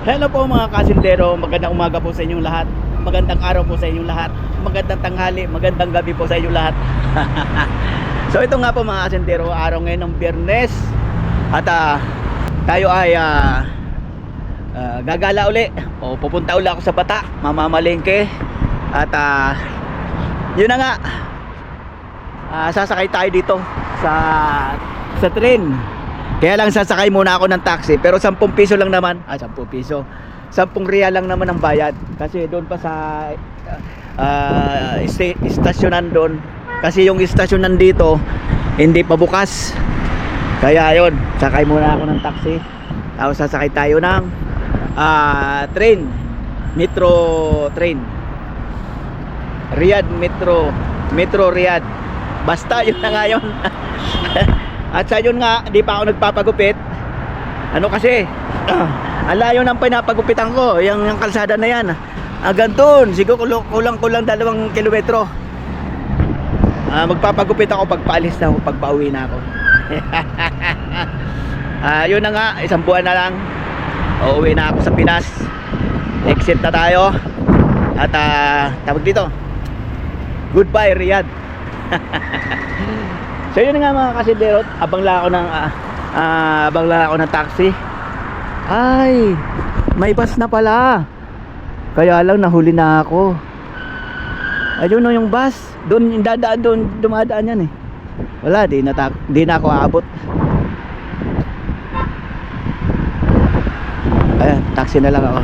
Hello po mga kasindero, magandang umaga po sa inyong lahat. Magandang araw po sa inyong lahat. Magandang tanghali, magandang gabi po sa inyong lahat. so ito nga po mga kasindero, araw ngayon ng biyernes. At ah, tayo ay ah, ah, gagala uli. O pupunta uli ako sa bata, mamamalengke. At ah, yun na nga. Ah, sasakay tayo dito sa sa train. Kaya lang sasakay muna ako ng taxi pero 10 piso lang naman. Ah, 10 piso. 10 real lang naman ang bayad kasi doon pa sa ah, sta- istasyonan doon kasi yung istasyonan dito hindi pa bukas. Kaya ayun, sakay muna ako ng taxi. Tapos sasakay tayo ng ah, train. Metro train. Riyadh Metro Metro Riyadh basta yun na nga at sa yun nga di pa ako nagpapagupit. Ano kasi ang layo ng pinapagupitan ko yung, yung kalsada na yan. Hanggang doon siguro kulang kulang, kulang dalawang kilometro. Ah, magpapagupit ako pag paalis na ako pag pauwi na ako. Ah, yun na nga isang buwan na lang. Uuwi na ako sa Pinas. Exit na tayo. At ah, tawag dito. Goodbye Riyadh. so yun nga mga kasinderot, abang lang ako ng ah, ah, abang lang ako ng taxi. Ay, may bus na pala. Kaya lang nahuli na ako. Ayun no yung bus. Doon yung dadaan doon, dumadaan yan eh. Wala, di na, di na ako aabot. Ayan, taxi na lang ako.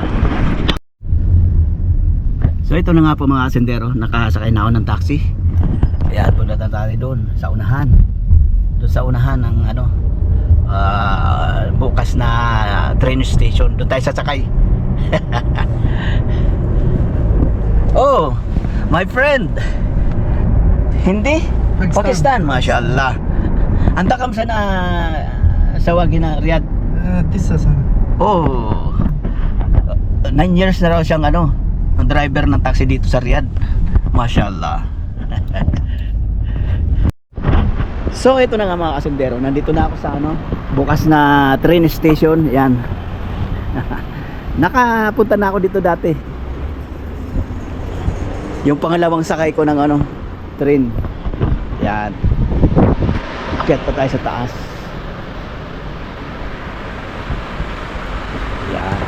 So ito na nga po mga asendero, nakasakay na ako ng taxi. Ayan, punta na tayo doon sa unahan. Doon sa unahan ng ano, ah, bukas na train station. Doon tayo sasakay. oh, my friend. Hindi? Pakistan. Pakistan, Masya Allah. Anda kam sana sa wagi na Riyadh. Uh, tisa sana. Oh. Nine years na raw siyang ano, ang driver ng taxi dito sa Riyadh. Mashallah. so ito na nga mga kasundero, nandito na ako sa ano, bukas na train station, yan. Nakapunta na ako dito dati. Yung pangalawang sakay ko ng ano, train. Yan. Akyat pa tayo sa taas. Yan.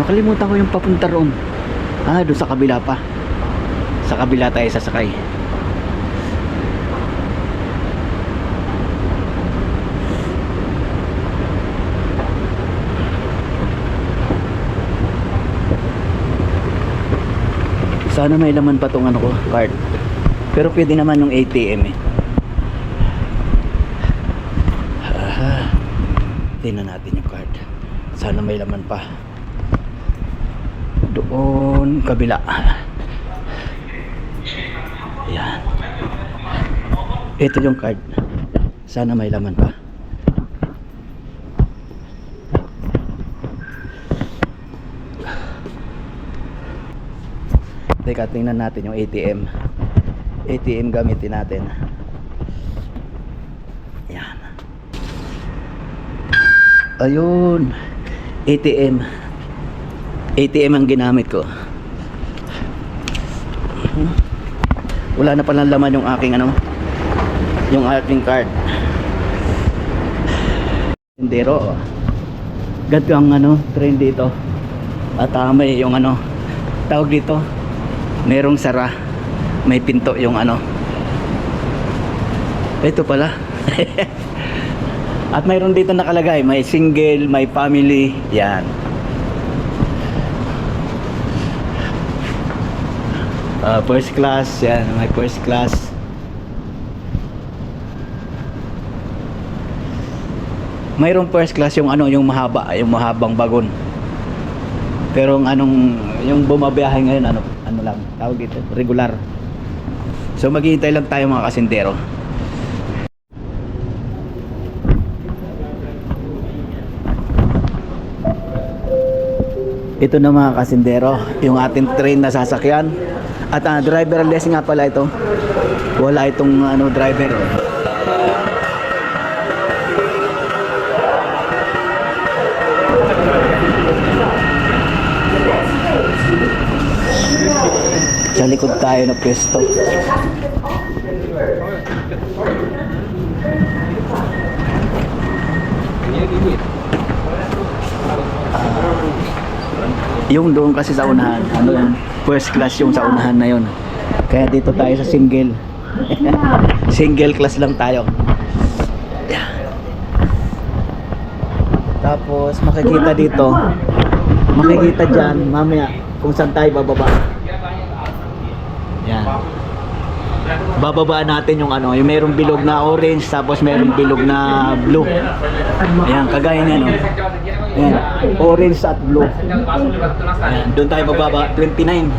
Nakalimutan ko yung papunta roon. Ah, doon sa kabila pa. Sa kabila tayo sasakay. Sana may laman pa tong ano ko, card. Pero pwede naman yung ATM eh. Ah, tingnan natin yung card. Sana may laman pa. Doon, kabila. Yan. Ito yung card. Sana may laman pa. Teka, tingnan natin yung ATM. ATM gamitin natin. Yan. Ayun. ATM. ATM ang ginamit ko. Wala na palang laman yung aking ano, yung aking card. Sendero. Ganito ang ano, train dito. At may yung ano, tawag dito, merong sara. May pinto yung ano. Ito pala. At mayroon dito nakalagay, may single, may family, yan. Ah, first class, yan, may first class. Mayroong first class yung ano, yung mahaba, yung mahabang bagon. Pero ang anong yung bumabiyahe ngayon ano, ano lang, tawag dito, regular. So maghihintay lang tayo mga kasindero. Ito na mga kasindero, yung ating train na sasakyan. At ah, uh, driverless nga pala ito. Wala itong ano driver. Sa likod tayo na pwesto. Ah, yung doon kasi sa unahan ano yan first class yung sa unahan na yun. Kaya dito tayo sa single. single class lang tayo. Tapos makikita dito, makikita dyan mamaya kung saan tayo bababa. Yan. Bababaan natin yung ano, yung merong bilog na orange tapos merong bilog na blue. Ayan, kagaya niya no. Ayan, orange at blue. Ayan, doon tayo bababa, 29.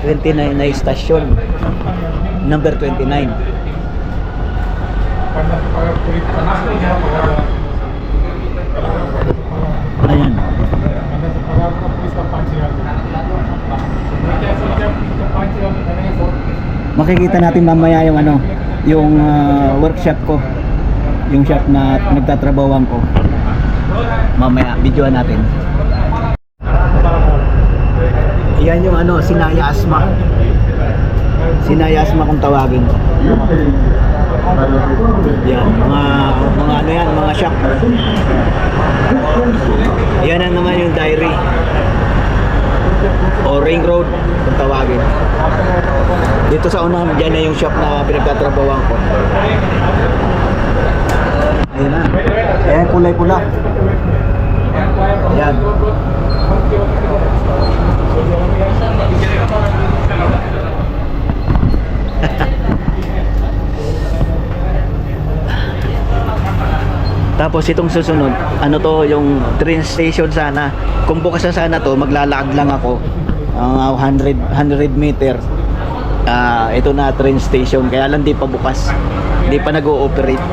29 na istasyon. Number 29. Ayan. Makikita natin mamaya yung ano, yung ah, workshop ko. Yung shop na nagtatrabawan ko. Mamaya, videoan natin. Yan yung ano, Sinaya Asma. Sinaya Asma kung tawagin. Yan, mga, mga ano yan, mga shop. Yan na naman yung diary. O ring road kung tawagin. Dito sa unahan, dyan na yung shop na pinagtatrabawan ko. Ayan na. Ayan, kulay pula. Ayan. Tapos itong susunod, ano to, yung train station sana. Kung bukas na sana to, maglalakad lang ako. Ang 100 100 meter. Ah, ito na train station kaya lang di pa bukas. Di pa nag-ooperate.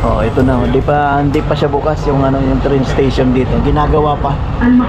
Oh, ito na. Hindi pa hindi pa siya bukas yung ano yung train station dito. Ginagawa pa. Ang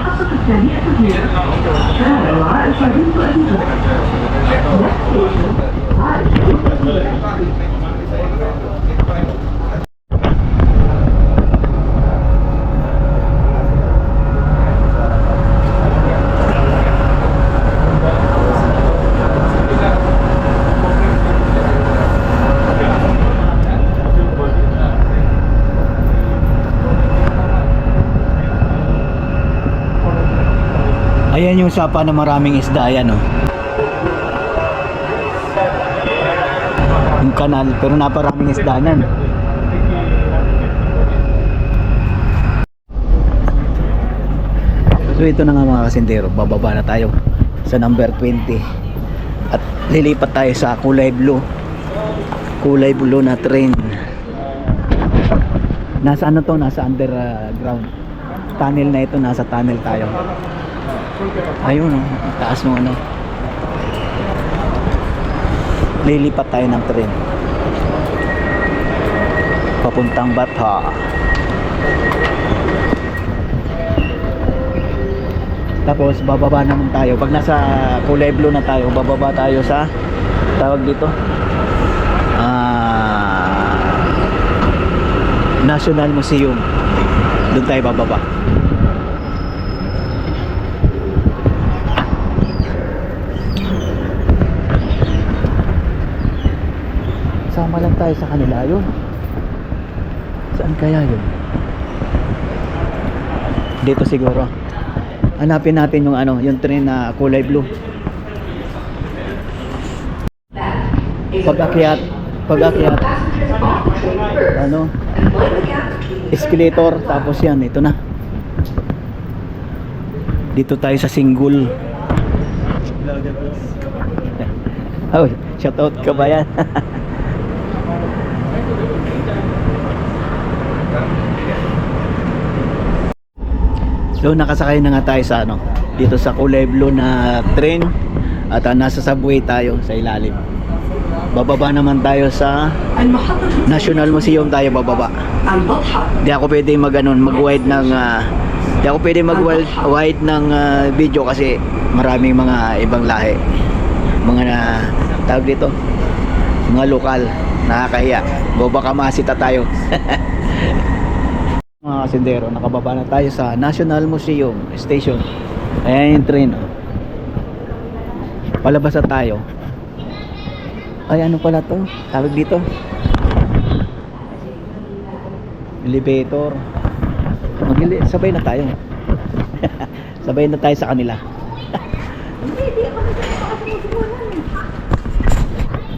natin yung sapa na maraming isda. Ayan o. Oh. Yung kanal. Pero naparaming isdanan. So ito na nga mga kasintero. Bababa na tayo sa number 20. At lilipat tayo sa kulay blue. Kulay blue na train. Nasa ano to? Nasa underground. Uh, tunnel na ito. Nasa tunnel tayo. Ayun oh, ang taas ng ano. Lilipat tayo ng tren. Papuntang Batha. Tapos bababa naman tayo. Pag nasa kulay blue na tayo, bababa tayo sa tawag dito. Ah National Museum. Doon tayo bababa. Sama lang tayo sa kanila yun. Saan kaya yun? Dito siguro. Hanapin natin yung ano, yung train na kulay blue. Pag-akyat, pag-akyat. Ano? Escalator, tapos yan, ito na. Dito tayo sa single. Oh, shout out ka ba yan? So nakasakay na nga tayo sa ano dito sa kulay blue na train at uh, nasa subway tayo sa ilalim. Bababa naman tayo sa National Museum tayo bababa. Hindi ako pwede mag ano, mag-wide ng uh, di ako pwede mag-wide ng uh, video kasi maraming mga ibang lahi. Mga na, tawag dito, mga lokal nakakahiya. Bo baka masita tayo. mga kasindero, nakababa na tayo sa National Museum Station. Ayan yung train. oh. Palabas na tayo. Ay, ano pala to? Tawag dito. Elevator. Magili, sabay na tayo. sabay na tayo sa kanila.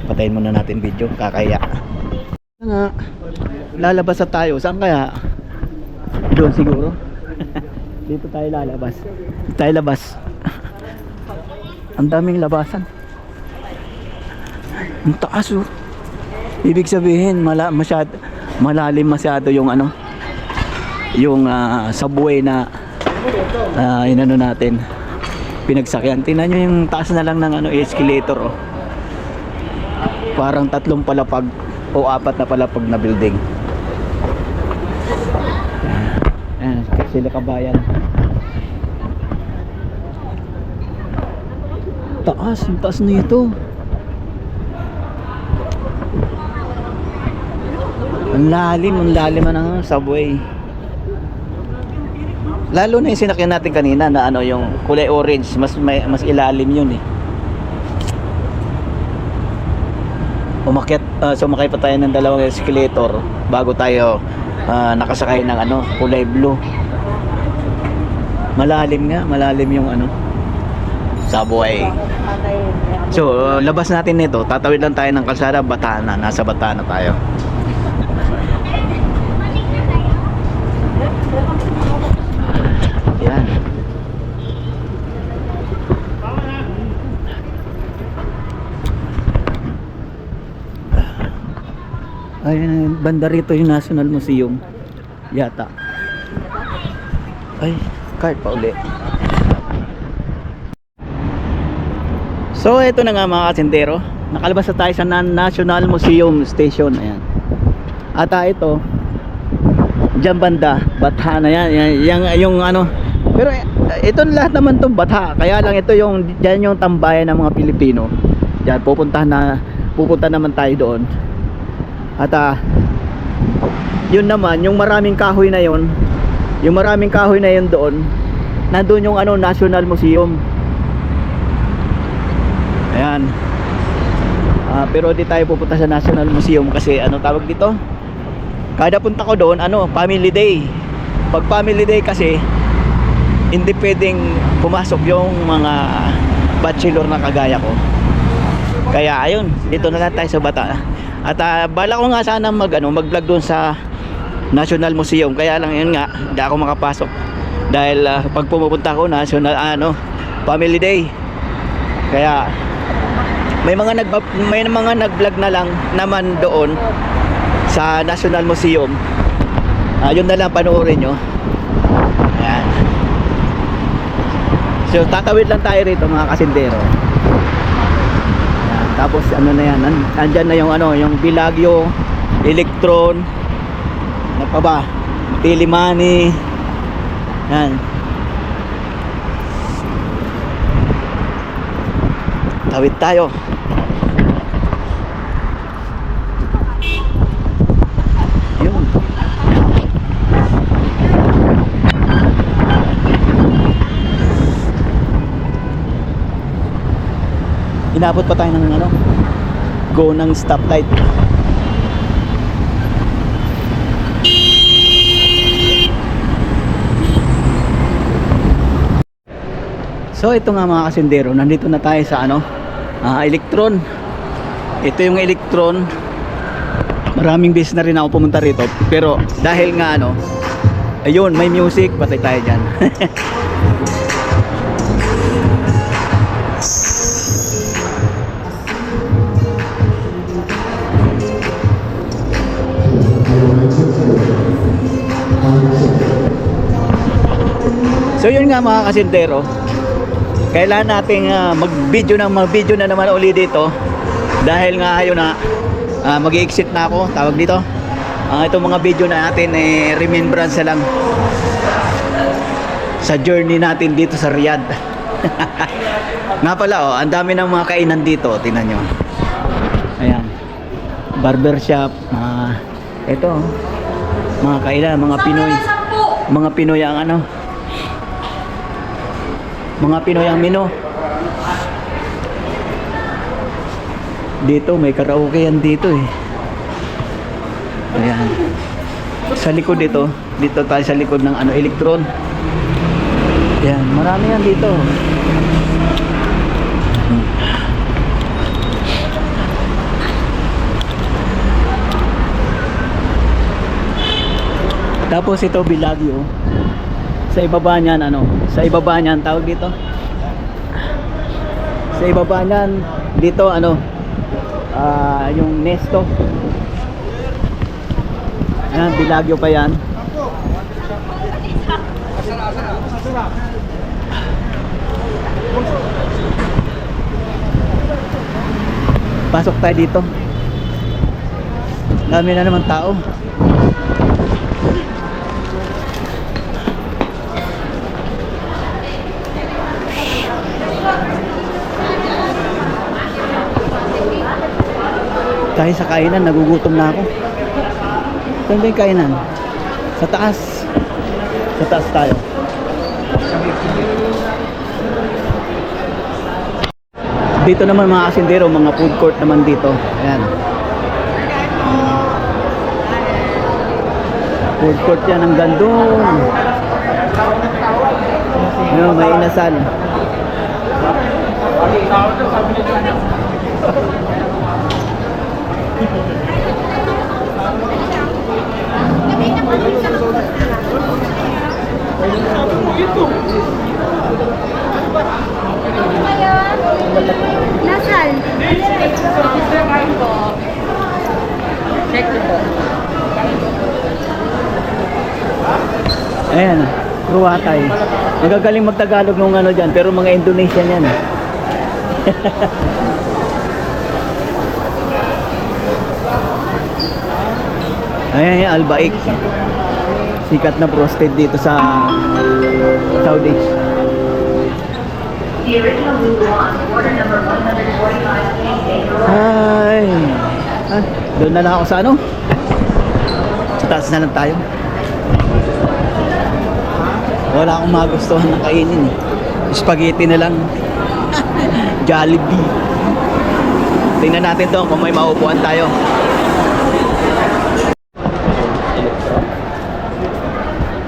Patayin muna natin video, kakaya. Nga, lalabas na tayo. Saan kaya? Doon siguro. Dito tayo lalabas. Dito tayo labas. Ang daming labasan. Ang taas oh. Ibig sabihin, mala, masyad, malalim masyado yung ano, yung ah, subway na uh, inano natin pinagsakyan. Tingnan nyo yung taas na lang ng ano, escalator oh. Parang tatlong palapag o apat na palapag na building. Ayan, sila kabayan. Taas, ang taas na ito. Ang lalim, ang lalim ng subway. Lalo na yung sinakyan natin kanina na ano yung kulay orange, mas may, mas ilalim yun eh. Umakyat, uh, sumakay pa tayo ng dalawang escalator bago tayo ah, nakasakay ng ano, kulay blue. Malalim nga, malalim yung ano, subway. So, uh, labas natin nito, tatawid lang tayo ng kalsada, Batana, nasa Batana tayo. Ay, banda rito yung National Museum. Yata. Ay, card pa uli. So, ito na nga mga kasintero. Nakalabas na tayo sa Na- National Museum Station. Ayan. At ah, ito, Diyan banda, Batha na yan. yan, yung, yung ano. Pero eh, ito lahat naman tong Batha. Kaya lang ito yung diyan yung tambayan ng mga Pilipino. Diyan pupuntahan na pupunta naman tayo doon. At ah yun naman, yung maraming kahoy na yun, yung maraming kahoy na yun doon, nandun yung ano National Museum. Ayan. Ah, pero di tayo pupunta sa National Museum kasi ano tawag dito? Kada punta ko doon, ano, family day. Pag family day kasi, hindi pwedeng pumasok yung mga bachelor na kagaya ko. Kaya ayun, dito na lang tayo sa Bata. At ah, bala ko nga sana mag, ano, mag-vlog doon sa National Museum. Kaya lang yun nga, hindi ako makapasok. Dahil ah, pag pumupunta ko, national, ano, family day. Kaya, may mga nag may mga nag-vlog na lang naman doon sa National Museum. Ah, yun na lang panoorin nyo. Ayan. So, tatawid lang tayo rito mga kasindero. Tapos ano na yan, nandyan na yung ano, yung Bilagyo, Electron, ano pa ba? Tilimani. Yan. Tawid tayo. Yun. Inabot pa tayo ng ano? Go ng stoplight. So ito nga mga kasindero, nandito na tayo sa ano? Ah, Electron. Ito yung Electron maraming beses na rin ako pumunta rito pero dahil nga ano ayun may music patay tayo dyan so yun nga mga kasintero kailangan nating ah, mag-video ng mag-video na naman uli dito dahil nga ayun na Ah, mag-exit na ako, tawag dito. Ah, itong mga video na natin eh remembrance lang sa journey natin dito sa Riyadh. Nga pala oh, ang dami ng mga kainan dito, tingnan nyo. Ayan. Barber shop, mga ito, oh, mga kainan, mga Pinoy. Mga Pinoy ang ano. Mga Pinoy ang mino. Dito, may karaoke yan dito eh. Ayan. Sa likod dito, dito tayo sa likod ng ano, electron. Ayan, marami yan dito. Tapos ito Bilagyo. Sa ibaba niyan ano, sa ibaba niyan tawag dito. Sa ibaba niyan dito ano ah yung Nesto. Ayan, Bilagyo pa yan. Pasok tayo dito. Dami na naman tao. Tayo sa kainan, nagugutom na ako. Saan ba yung kainan? Sa taas. Sa taas tayo. Dito naman mga kasindero, mga food court naman dito. Ayan. Food court yan ang gandong. Ano, may inasal. Nasal? Ayan, Kruatay. Magagaling magtagalog nung ano dyan, pero mga Indonesian yan. Ayan Albaik. Sikat na prostate dito sa 145 Ay. Ah, doon na lang ako sa ano? Sa taas na lang tayo. Wala akong magustuhan na kainin eh. Spaghetti na lang. Jollibee. Tingnan natin doon kung may maupuan tayo.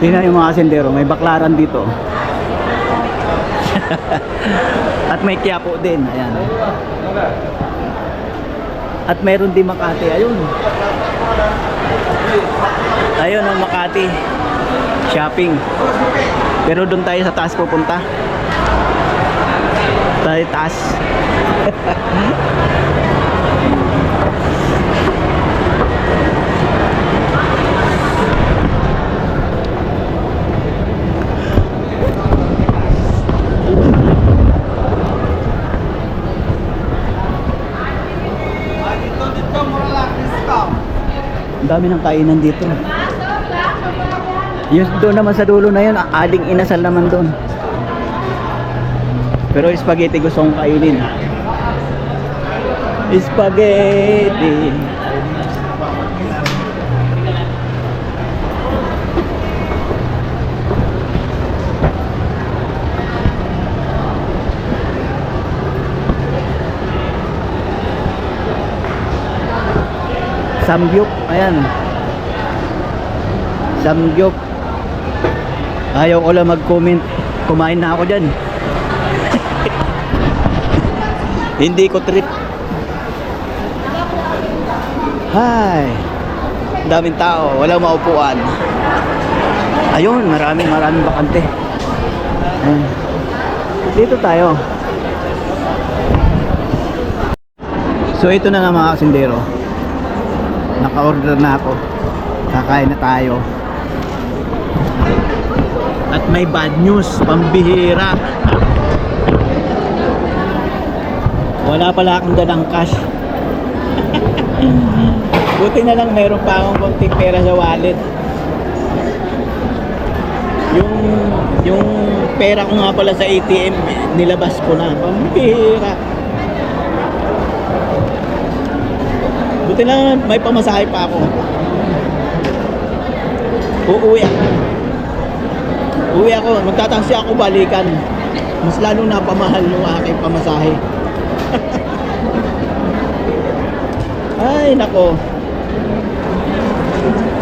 Tingnan yung mga sendero, may baklaran dito. At may kiyapo din, ayan. At meron din Makati, ayun. Ayun ang Makati. Shopping. Pero doon tayo sa taas pupunta. Tayo taas. Ang dami ng kainan dito. Yung doon naman sa dulo na yun, aling inasal naman doon. Pero spaghetti gusto kong kainin. Spaghetti. Samgyup, ayan. Samgyup. Ayaw ko lang mag-comment. Kumain na ako dyan. Hindi ko trip. Hi. Daming tao, walang maupuan. Ayun, maraming maraming bakante. Ayan. Dito tayo. So ito na nga mga kasindero. Naka-order na ako. Kakain na tayo. At may bad news, pambihira. Wala pala akong dalang cash. Buti na lang meron pa akong konting pera sa wallet. Yung yung pera ko nga pala sa ATM, nilabas ko na. Pambihira. Buti lang may pamasahe pa ako. Uuwi ako. Uwi ako, magtataksi ako balikan. Mas lalo na pamahal ng aking pamasahe. Ay, nako.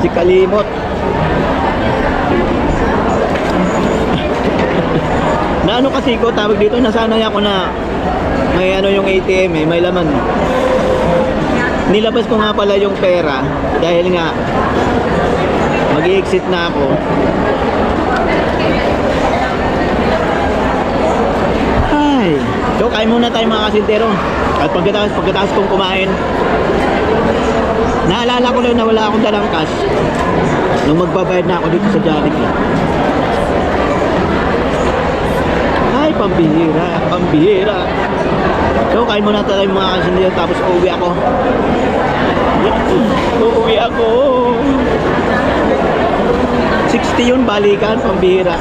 Si Kalimot. na ano kasi ko, tawag dito, nasanay ako na may ano yung ATM eh, may laman. Nilabas ko nga pala yung pera dahil nga mag-exit na ako. Ay, so kain muna tayo mga kasintero. At pagkatapos, pagkatapos kong kumain, naalala ko lang na wala akong dalang cash nung magbabayad na ako dito sa Jollibee. Ay, pambihira, pambihira. So, kain muna tayo mga kasintero tapos uuwi ako. Uuwi ako. 60 yun, balikan, pambihira.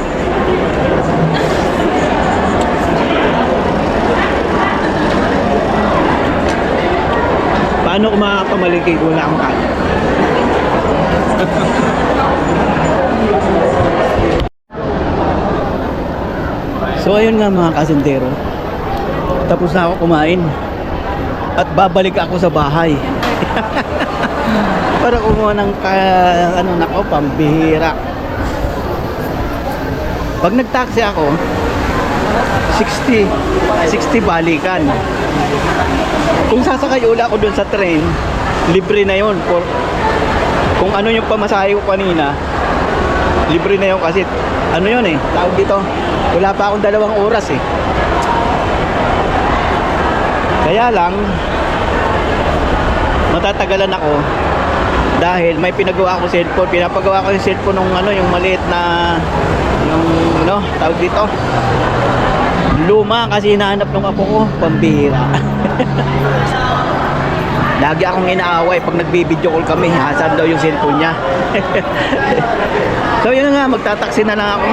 Paano ko makapamalingki kung wala akong kanin? so ayun nga mga kasintero. Tapos na ako kumain. At babalik ako sa bahay. Para kumuha ng ka, ano nako, pambihira. Pag nagtaksi ako, 60, 60 balikan. Kung sasakay ula ako dun sa train, libre na yon for kung ano yung pamasahe ko kanina, libre na yon kasi ano yun eh, tawag dito, wala pa akong dalawang oras eh. Kaya lang, matatagalan ako dahil may pinagawa ako cellphone, pinapagawa ko yung cellphone nung ano, yung maliit na yung ano, tawag dito, luma kasi hinahanap ng apo ko, pambihira. Lagi akong inaaway pag nagbi-video call kami, hasan daw yung cellphone niya. so yun nga, magtataksi na lang ako.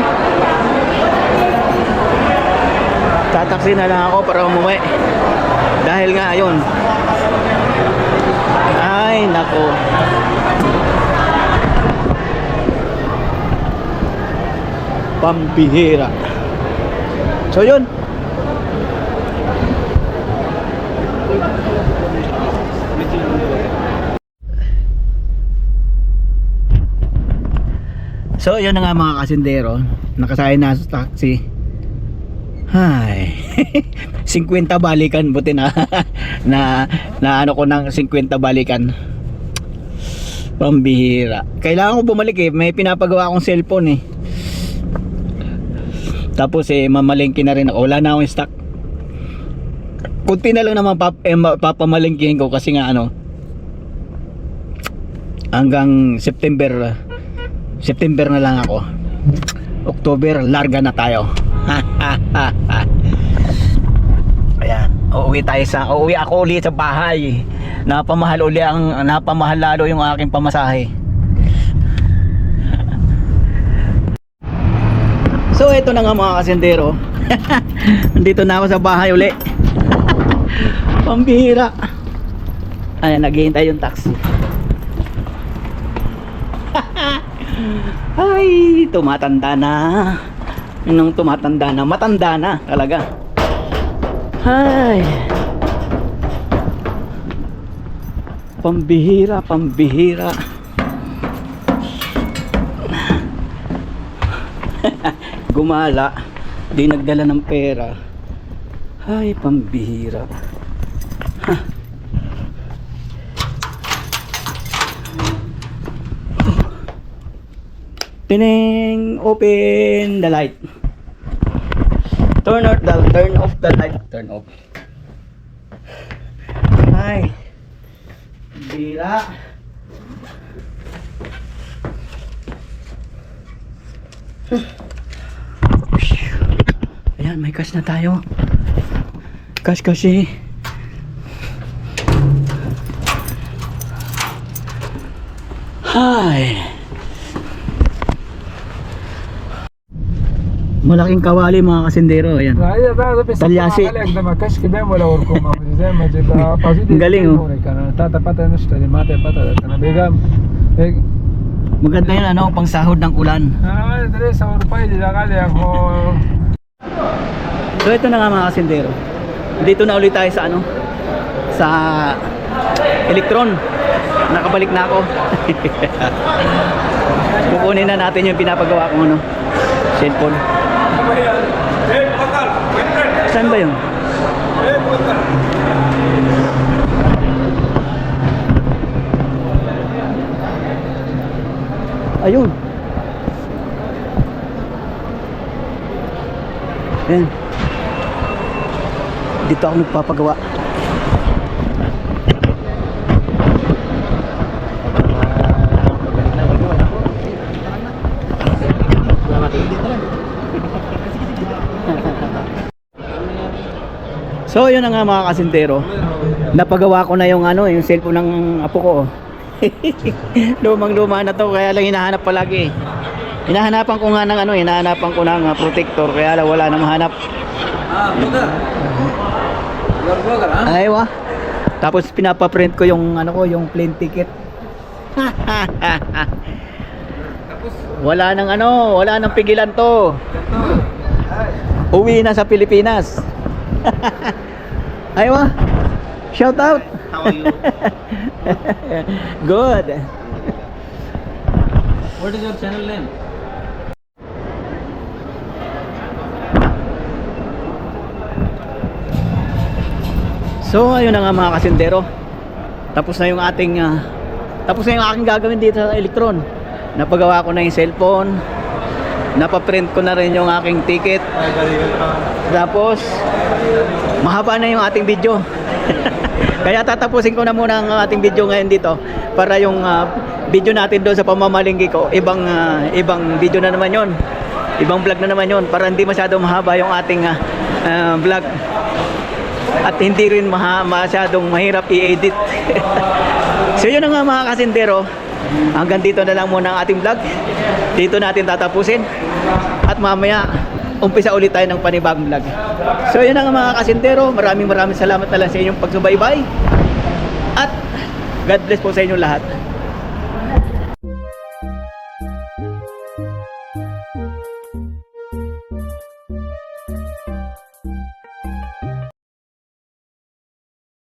Tataksi na lang ako para umuwi. Dahil nga yun. Ay, nako. Pambihira. So yun. So yun na nga mga kasindero Nakasaya na sa taxi Hay 50 balikan Buti na na, na ano ko ng 50 balikan. Pambihira. Kailangan ko bumalik eh May pinapagawa akong cellphone eh. Tapos eh mamalengke na rin ako. Wala na akong stock. Kunti na lang naman pap, eh, ma- papamalengkehin ko Kasi nga ano Hanggang September September na lang ako. October, larga na tayo. Ayan, uuwi tayo sa, uuwi ako ulit sa bahay. Napamahal uli ang, napamahal lalo yung aking pamasahe. So ito na nga mga kasendero. Nandito na ako sa bahay uli. Pambihira. Ayan, naghihintay yung taxi. Ay, tumatanda na. Nung tumatanda na, matanda na talaga. Ay. Pambihira, pambihira. Gumala, di nagdala ng pera. Ay, pambihira. Tining open the light. Turn off the turn off the light. Turn off. Ay. Bila. Ayan, may cash na tayo. Cash kasi. Hi. Malaking kawali mga kasindero, ayan. Talyasi. Ang galing oh. Maganda yun ano, pang sahod ng ulan. So ito na nga mga kasindero. Dito na ulit tayo sa ano, sa Electron. Nakabalik na ako. Kukunin na natin yung pinapagawa kong ano, cellphone. Saan ba yun? Ayun. Ayan. Dito ako nagpapagawa. So yun na nga mga kasintero. Napagawa ko na yung ano, yung cellphone ng apo ko. Lumang luma na to kaya lang hinahanap palagi. eh. Hinahanapan ko nga ng ano, hinahanapan ko ng ah, protector kaya lang wala nang mahanap. Ay wa. Tapos pinapaprint ko yung ano ko, yung plane ticket. wala nang ano, wala nang pigilan to. Uwi na sa Pilipinas. Ay wa. Shout out. How are you? Good. What is your channel name? So ayun na nga mga kasindero. Tapos na yung ating ah, tapos na yung aking gagawin dito sa Electron. Napagawa ko na yung cellphone. Napaprint ko na rin yung aking ticket. Tapos mahaba na yung ating video. Kaya tatapusin ko na muna ang ating video ngayon dito para yung ah, video natin doon sa pamamalinggi ko, ibang ah, ibang video na naman 'yon. Ibang vlog na naman 'yon para hindi masyado mahaba yung ating ah, ah, vlog at hindi rin maha, masyadong mahirap i-edit. so yun na nga mga kasindero, hanggang dito na lang muna ang ating vlog. Dito natin tatapusin. At mamaya, umpisa ulit tayo ng panibagong vlog. So yun na nga mga kasindero, maraming maraming salamat na lang sa inyong pagsubaybay. At God bless po sa inyong lahat.